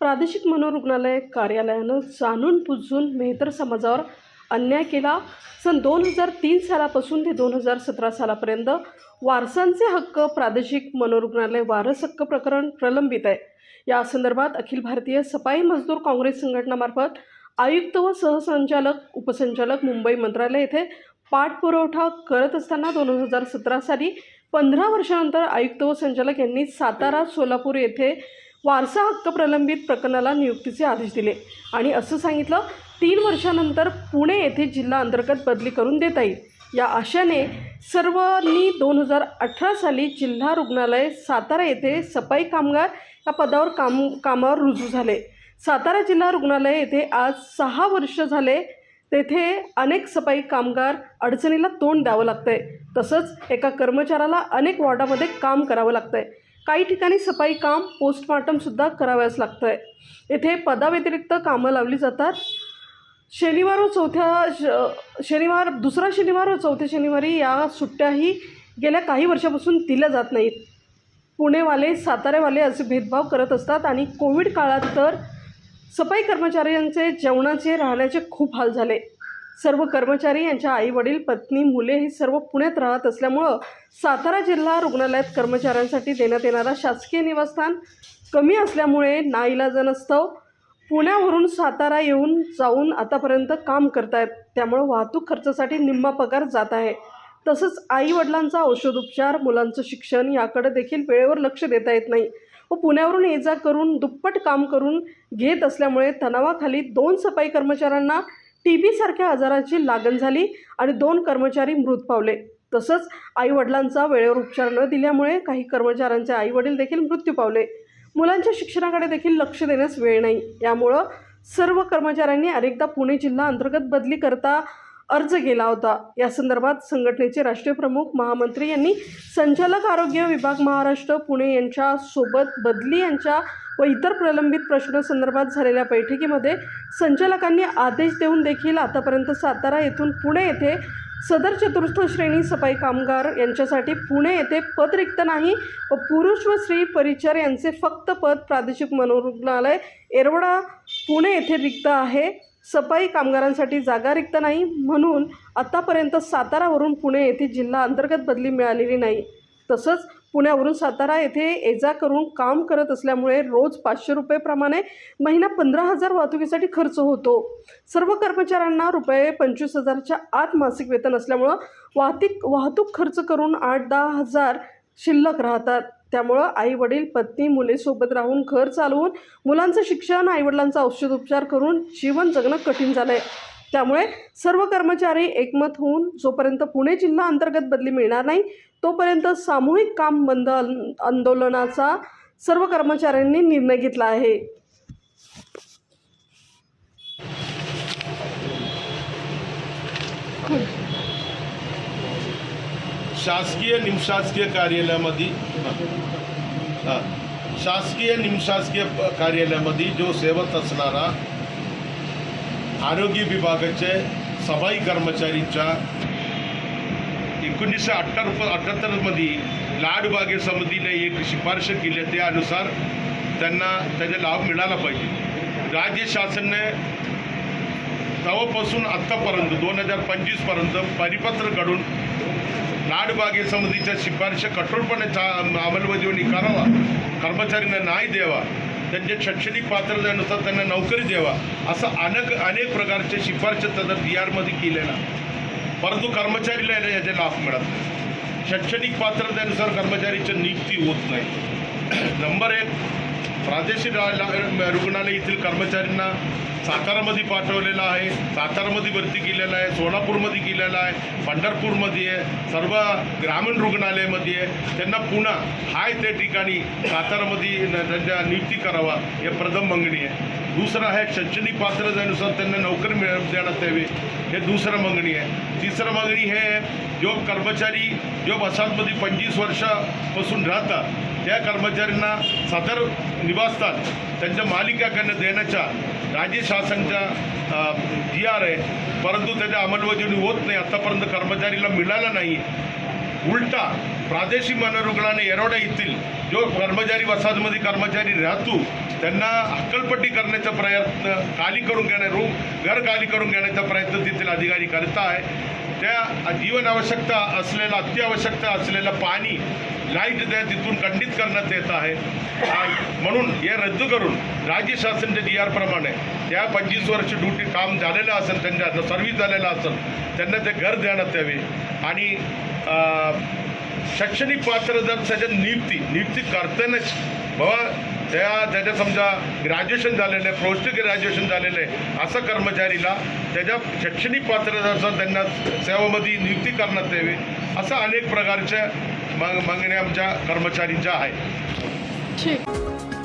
प्रादेशिक मनोरुग्णालय कार्यालयानं जाणून बुजून मेहतर समाजावर अन्याय केला. सन दोन हजार तीन सालापासून ते दोन हजार सतरा सालापर्यंत वारसांचे हक्क प्रादेशिक मनोरुग्णालय वारस हक्क प्रकरण प्रलंबित आहे. या संदर्भात अखिल भारतीय सफाई मजदूर काँग्रेस संघटनामार्फत आयुक्त व सहसंचालक उपसंचालक मुंबई मंत्रालय येथे पाठपुरवठा करत असताना दोन हजार सतरा साली पंधरा वर्षानंतर आयुक्त व संचालक यांनी सातारा सोलापूर येथे वारसा हक्क प्रलंबित प्रकरणाला नियुक्तीचे आदेश दिले. आणि असं सांगितलं तीन वर्षानंतर पुणे येथे जिल्हा अंतर्गत बदली करून देता येईल. या आशाने सर्वांनी दोन हजार अठरा साली जिल्हा रुग्णालय सातारा येथे सफाई कामगार या पदावर काम कामावर रुजू झाले. सातारा जिल्हा रुग्णालय येथे आज सहा वर्ष झाले. तेथे अनेक सफाई कामगार अडचणीला तोंड द्यावं लागतंय. तसंच एका कर्मचाऱ्याला अनेक वॉर्डामध्ये काम करावं लागतंय. काही ठिकाणी सफाई काम पोस्टमार्टमसुद्धा कराव्याच आहे येथे पदाव्यतिरिक्त कामं लावली जातात. शनिवार व चौथ्या श शनिवार दुसरा शनिवार व चौथ्या शनिवारी या सुट्ट्याही गेल्या काही वर्षापासून दिल्या जात नाहीत. पुणेवाले सातारेवाले असे भेदभाव करत असतात आणि कोविड काळात तर सफाई कर्मचाऱ्यांचे जेवणाचे राहण्याचे खूप हाल झाले. सर्व कर्मचारी यांच्या आई वडील पत्नी मुले हे सर्व पुण्यात राहत असल्यामुळं सातारा जिल्हा रुग्णालयात कर्मचाऱ्यांसाठी देण्यात येणारा शासकीय निवासस्थान कमी असल्यामुळे नाईलाजानस्तव पुण्यावरून सातारा येऊन जाऊन आतापर्यंत काम करतायत. त्यामुळं वाहतूक खर्चासाठी निम्मा पगार जात आहे. तसंच आई वडिलांचा औषधोपचार मुलांचं शिक्षण याकडे देखील वेळेवर लक्ष देता येत नाही व पुण्यावरून ये जा करून दुप्पट काम करून घेत असल्यामुळे तणावाखाली दोन सफाई कर्मचाऱ्यांना टी बीसारख्या आजाराची लागण झाली आणि दोन कर्मचारी मृत पावले. तसंच आईवडिलांचा वेळेवर उपचार न दिल्यामुळे काही कर्मचाऱ्यांचे आईवडील देखील मृत्यू पावले. मुलांच्या शिक्षणाकडे देखील लक्ष देण्यास वेळ नाही. यामुळं सर्व कर्मचाऱ्यांनी अनेकदा पुणे जिल्हा अंतर्गत बदली करता अर्ज केला होता. या संदर्भात संघटनेचे राष्ट्रीय प्रमुख महामंत्री यांनी संचालक आरोग्य विभाग महाराष्ट्र पुणे यांच्या सोबत बदली यांच्या व इतर प्रलंबित प्रश्नासंदर्भात झालेल्या बैठकीमध्ये संचालकांनी आदेश देऊन देखील आतापर्यंत सातारा येथून पुणे येथे सदर चतुर्थ श्रेणी सफाई कामगार यांच्यासाठी पुणे येथे पद रिक्त नाही व पुरुष व स्त्री परिचर यांचे फक्त पद प्रादेशिक मनोरुग्णालय येरवडा पुणे येथे रिक्त आहे. सफाई कामगारांसाठी जागा रिक्त नाही म्हणून आतापर्यंत सातारावरून पुणे येथे जिल्हा अंतर्गत बदली मिळालेली नाही. तसंच पुण्यावरून सातारा येथे ये जा करून काम करत असल्यामुळे रोज पाचशे रुपयेप्रमाणे महिना पंधरा हजार वाहतुकीसाठी खर्च होतो. सर्व कर्मचाऱ्यांना रुपये पंचवीस हजारच्या आत मासिक वेतन असल्यामुळं वाहतूक वाहतूक खर्च करून आठ दहा हजार शिल्लक राहतात. त्यामुळं आई वडील पत्नी मुले सोबत राहून घर चालवून मुलांचं शिक्षण आईवडिलांचा औषधोपचार करून जीवन जगणं कठीण झालं आहे त्यामुळे सर्व कर्मचारी एकमत होऊन जोपर्यंत पुणे जिल्हा अंतर्गत बदली मिळणार नाही तोपर्यंत सामूहिक काम बंद आंदोलनाचा सर्व कर्मचाऱ्यांनी निर्णय घेतला आहे. शासकीय निमशासकीय कार्यालयामध्ये शासकीय निमशासकीय कार्यालयामध्ये जो सेवत असणारा आरोग्य विभागाचे सफाई कर्मचारीच्या एकोणीसशे अठ्ठ्याहत्तर अठ्ठ्याहत्तरमध्ये लाडबागे समितीने एक शिफारस केली. त्यानुसार त्यांना त्याचा लाभ मिळाला पाहिजे. राज्य शासनाने तेव्हापासून आत्तापर्यंत दोन हजार पंचवीसपर्यंत परिपत्र काढून लाडबागे समितीच्या शिफारशी कठोरपणे चा अंमलबजावणी करावा कर्मचाऱ्यांना न्याय द्यावा त्यांच्या शैक्षणिक पात्रतेनुसार त्यांना नोकरी द्यावा असं अनेक अनेक प्रकारचे शिफारशी त्याचा बी आरमध्ये केलेला परंतु कर्मचारीला याला याचे लाभ मिळत नाही. शैक्षणिक पात्रतेनुसार कर्मचारीची नियुक्ती होत नाही. नंबर एक प्रादेशिक रुग्णालय येथील रुग्णालयातील कर्मचाऱ्यांना सातारामध्ये पाठवलेलं आहे. सातारामध्ये भरती केलेलं आहे. सोलापूरमध्ये केलेलं आहे. पंढरपूरमध्ये आहे. सर्व ग्रामीण रुग्णालयामध्ये आहे. त्यांना पुन्हा हाय त्या ठिकाणी सातारामध्ये न- त्यांच्या नियुक्ती करावा हे प्रथम मागणी आहे. दुसरं आहे शैक्षणिक पात्रतेनुसार त्यांना नोकरी मिळ देण्यात यावी हे दुसरं मागणी आहे. तिसरं मागणी हे आहे, जो कर्मचारी जो बसांमध्ये पंचवीस वर्षापासून राहतात त्या कर्मचाऱ्यांना सदर निवासस्थान त्यांच्या मालिकाकडनं देण्याच्या राज्य शासनच्या जी आर आहे परंतु त्याच्या अंमलबजावणी होत नाही. आत्तापर्यंत कर्मचारीला मिळाला नाही. उलटा प्रादेशिक मनोरुग्णाने येरोडा येथील जो कर्मचारी वसाहतमध्ये कर्मचारी राहतो त्यांना हक्कलपट्टी करण्याचा प्रयत्न खाली करून घेण्या रूम घर खाली करून घेण्याचा प्रयत्न तेथील अधिकारी करत आहे त्या जीवन आवश्यकता असलेला अत्यावश्यकता असलेलं पाणी लाइट त्या तिथून खंडित करण्यात येत आहे. म्हणून हे रद्द करून राज्य शासनाच्या जी आर प्रमाणे त्या पंचवीस वर्ष ड्युटी काम झालेलं असेल त्यांच्या सर्व्हिस झालेलं असेल त्यांना ते घर देण्यात यावे. आणि शैक्षणिक पात्र जर त्याच्या नियुक्ती नियुक्ती करतानाच बाबा त्या त्याच्या समजा ग्रॅज्युएशन झालेलं आहे पोस्ट ग्रॅज्युएशन झालेलं आहे असं कर्मचारीला त्याच्या शैक्षणिक पात्रतेचा त्यांना सेवामध्ये नियुक्ती करण्यात यावी असं अनेक प्रकारच्या माग मागण्या आमच्या कर्मचारींच्या आहेत. ठीक.